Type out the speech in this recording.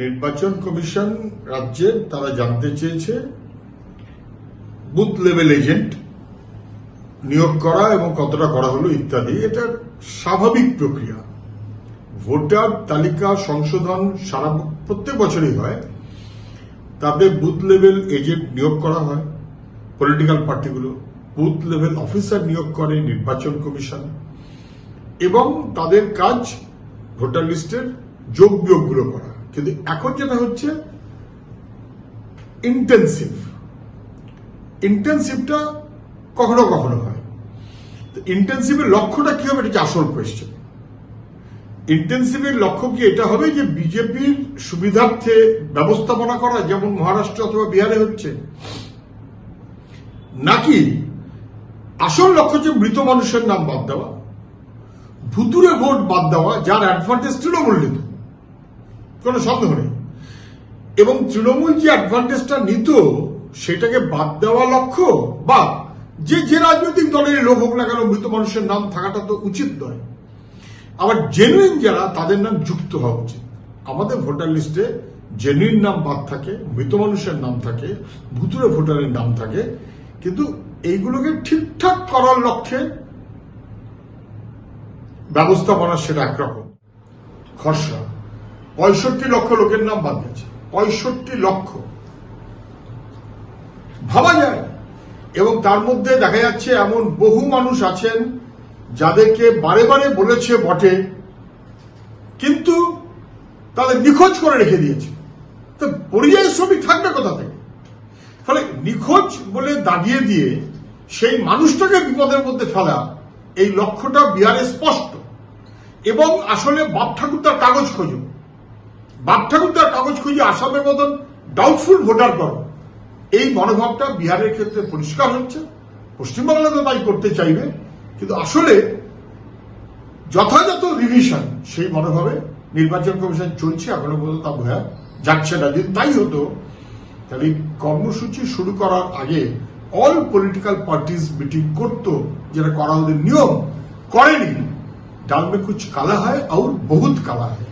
নির্বাচন কমিশন রাজ্যের তারা জানতে চেয়েছে, বুথ লেভেল এজেন্ট নিয়োগ করা এবং কতটা করা হলো ইত্যাদি, এটা স্বাভাবিক প্রক্রিয়া। ভোটার তালিকা সংশোধন সারা প্রত্যেক বছরই হয়। তাতে বুথ লেভেল এজেন্ট নিয়োগ করা হয়, পলিটিক্যাল পার্টিগুলো, বুথ লেভেল অফিসার নিয়োগ করে নির্বাচন কমিশন, এবং তাদের কাজ ভোটার লিস্টের যোগ বিয়োগগুলো করা। কিন্তু এখন যেটা হচ্ছে ইন্টেন্সিভ ইন্টেন্সিভটা কখনো কখনো হয়। তো ইন্টেন্সিভের লক্ষ্যটা কি হবে? এটা হচ্ছে আসল কোয়েশ্চেন ইন্টেন্সিভের লক্ষ্য কি এটা হবে যে বিজেপির সুবিধার্থে ব্যবস্থাপনা করা, যেমন মহারাষ্ট্র অথবা বিহারে হচ্ছে, নাকি আসল লক্ষ্য হচ্ছে মৃত মানুষের নাম বাদ দেওয়া ভুতুরে ভোট বাদ দেওয়া, যার অ্যাডভান্টেজ তৃণমূল কোনো সন্দেহ নেই। এবং তৃণমূল যে অ্যাডভান্টেজটা নিত, সেটাকে বাদ দেওয়া লক্ষ্য বা যে যে রাজনৈতিক দলের লোক হোক না কেন, মৃত মানুষের নাম থাকাটা তো উচিত নয়। আবার জেনুইন যারা, তাদের নাম যুক্ত হওয়া উচিত। আমাদের ভোটার লিস্টে জেনুইন নাম বাদ থাকে, মৃত মানুষের নাম থাকে ভুতুরে ভোটারের নাম থাকে, কিন্তু এইগুলোকে ঠিকঠাক করার লক্ষ্যে ব্যবস্থাপনা সেটা একরকম। খরসা পঁয়ষট্টি লক্ষ লোকের নাম বাদ গেছে। পঁয়ষট্টি লক্ষ। ভাবা যায়। এবং তার মধ্যে দেখা যাচ্ছে এমন বহু মানুষ আছেন যাদেরকে বারে বারে বলেছে বটে, কিন্তু তাদের নিখোঁজ করে রেখে দিয়েছে। তো পরিযায়ী শ্রমিক থাকবে কোথা থেকে? ফলে নিখোঁজ বলে দাঁড়িয়ে দিয়ে সেই মানুষটাকে বিপদের মধ্যে ফেলা, এই লক্ষ্যটা বিহারে স্পষ্ট। এবং আসলে বাপ ঠাকুর তার কাগজ খোঁজো। বাপ ঠাকুর তার কাগজ খুঁজে আসামের মতন ডাউটফুল ভোটার করো। এই মনোভাবটা বিহারের ক্ষেত্রে পরিষ্কার হচ্ছে। পশ্চিমবাংলাতে তাই করতে চাইবে। কিন্তু আসলে যথাযথ রিভিশন সেই মনোভাবে নির্বাচন কমিশন চলছে, এখনও পর্যন্ত তা বোঝা যাচ্ছে না। যদি তাই হতো, তাহলে কর্মসূচি শুরু করার আগে অল পলিটিক্যাল পার্টিজ মিটিং করত, যেটা করা ওদের নিয়ম। করেনি। ডাল মে কুছ কালা হয় আর বহুত কালা হয়।